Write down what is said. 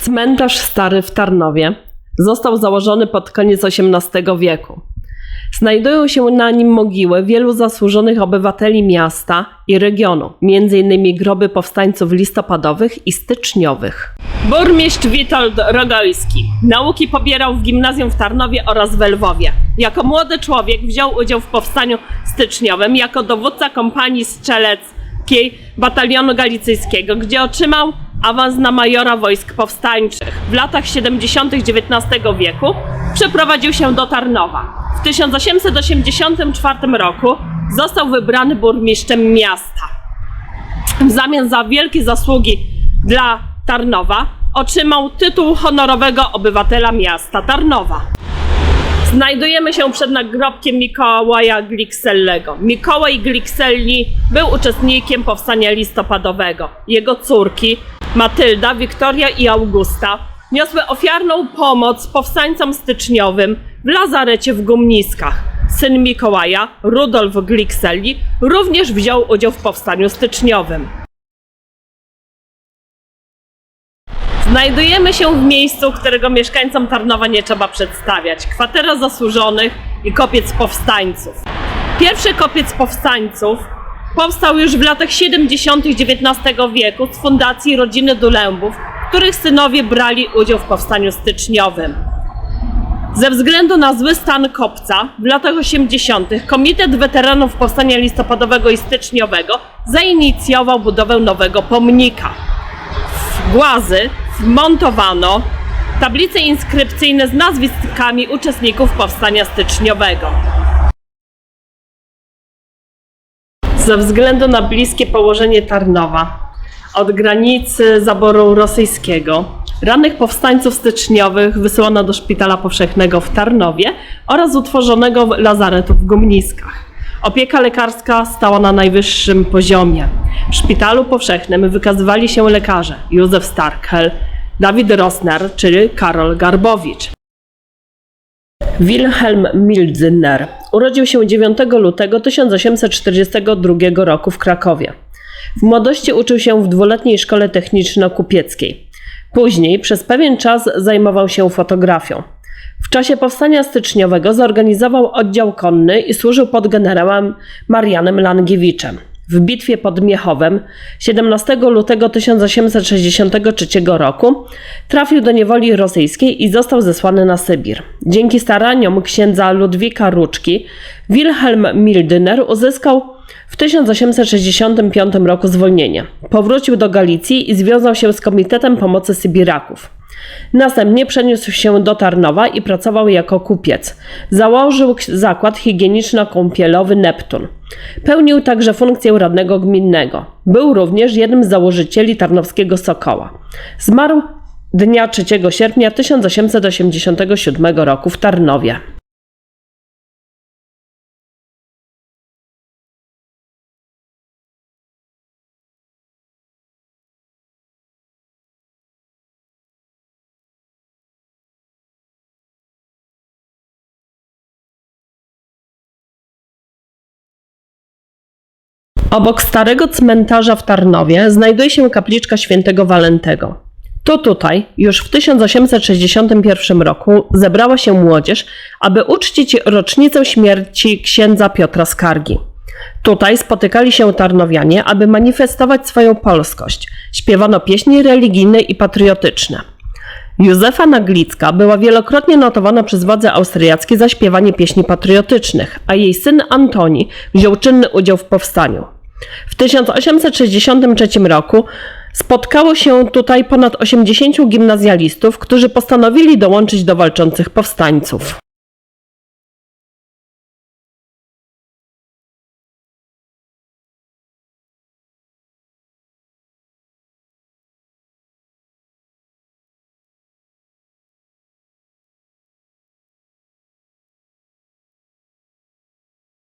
Cmentarz stary w Tarnowie został założony pod koniec XVIII wieku. Znajdują się na nim mogiły wielu zasłużonych obywateli miasta i regionu, m.in. groby powstańców listopadowych i styczniowych. Burmistrz Witold Rogojski nauki pobierał w gimnazjum w Tarnowie oraz w Lwowie. Jako młody człowiek wziął udział w powstaniu styczniowym jako dowódca kompanii strzeleckiej batalionu galicyjskiego, gdzie otrzymał awans na majora wojsk powstańczych. W latach 70. XIX wieku przeprowadził się do Tarnowa. W 1884 roku został wybrany burmistrzem miasta. W zamian za wielkie zasługi dla Tarnowa otrzymał tytuł honorowego obywatela miasta Tarnowa. Znajdujemy się przed nagrobkiem Mikołaja Gliksellego. Mikołaj Glikselli był uczestnikiem powstania listopadowego. Jego córki Matylda, Wiktoria i Augusta niosły ofiarną pomoc powstańcom styczniowym w lazarecie w Gumniskach. Syn Mikołaja, Rudolf Glikselli, również wziął udział w powstaniu styczniowym. Znajdujemy się w miejscu, którego mieszkańcom Tarnowa nie trzeba przedstawiać. Kwatera zasłużonych i kopiec powstańców. Pierwszy kopiec powstańców powstał już w latach 70. XIX wieku z fundacji rodziny Dulębów, których synowie brali udział w powstaniu styczniowym. Ze względu na zły stan kopca w latach 80. Komitet Weteranów Powstania Listopadowego i Styczniowego zainicjował budowę nowego pomnika. W głazy wmontowano tablice inskrypcyjne z nazwiskami uczestników powstania styczniowego. Ze względu na bliskie położenie Tarnowa od granicy zaboru rosyjskiego, rannych powstańców styczniowych wysyłano do szpitala powszechnego w Tarnowie oraz utworzonego lazaretu w Gumniskach. Opieka lekarska stała na najwyższym poziomie. W szpitalu powszechnym wykazywali się lekarze Józef Starkel, Dawid Rosner czy Karol Garbowicz. Wilhelm Mildzner urodził się 9 lutego 1842 roku w Krakowie. W młodości uczył się w dwuletniej szkole techniczno-kupieckiej. Później przez pewien czas zajmował się fotografią. W czasie powstania styczniowego zorganizował oddział konny i służył pod generałem Marianem Langiewiczem. W bitwie pod Miechowem 17 lutego 1863 roku trafił do niewoli rosyjskiej i został zesłany na Sybir. Dzięki staraniom księdza Ludwika Ruczki Wilhelm Mildyner uzyskał w 1865 roku zwolnienie. Powrócił do Galicji i związał się z Komitetem Pomocy Sybiraków. Następnie przeniósł się do Tarnowa i pracował jako kupiec. Założył zakład higieniczno-kąpielowy Neptun. Pełnił także funkcję radnego gminnego. Był również jednym z założycieli Tarnowskiego Sokoła. Zmarł dnia 3 sierpnia 1887 roku w Tarnowie. Obok starego cmentarza w Tarnowie znajduje się kapliczka świętego Walentego. To tutaj, już w 1861 roku, zebrała się młodzież, aby uczcić rocznicę śmierci księdza Piotra Skargi. Tutaj spotykali się tarnowianie, aby manifestować swoją polskość. Śpiewano pieśni religijne i patriotyczne. Józefa Naglicka była wielokrotnie notowana przez władze austriackie za śpiewanie pieśni patriotycznych, a jej syn Antoni wziął czynny udział w powstaniu. W 1863 roku spotkało się tutaj ponad 80 gimnazjalistów, którzy postanowili dołączyć do walczących powstańców.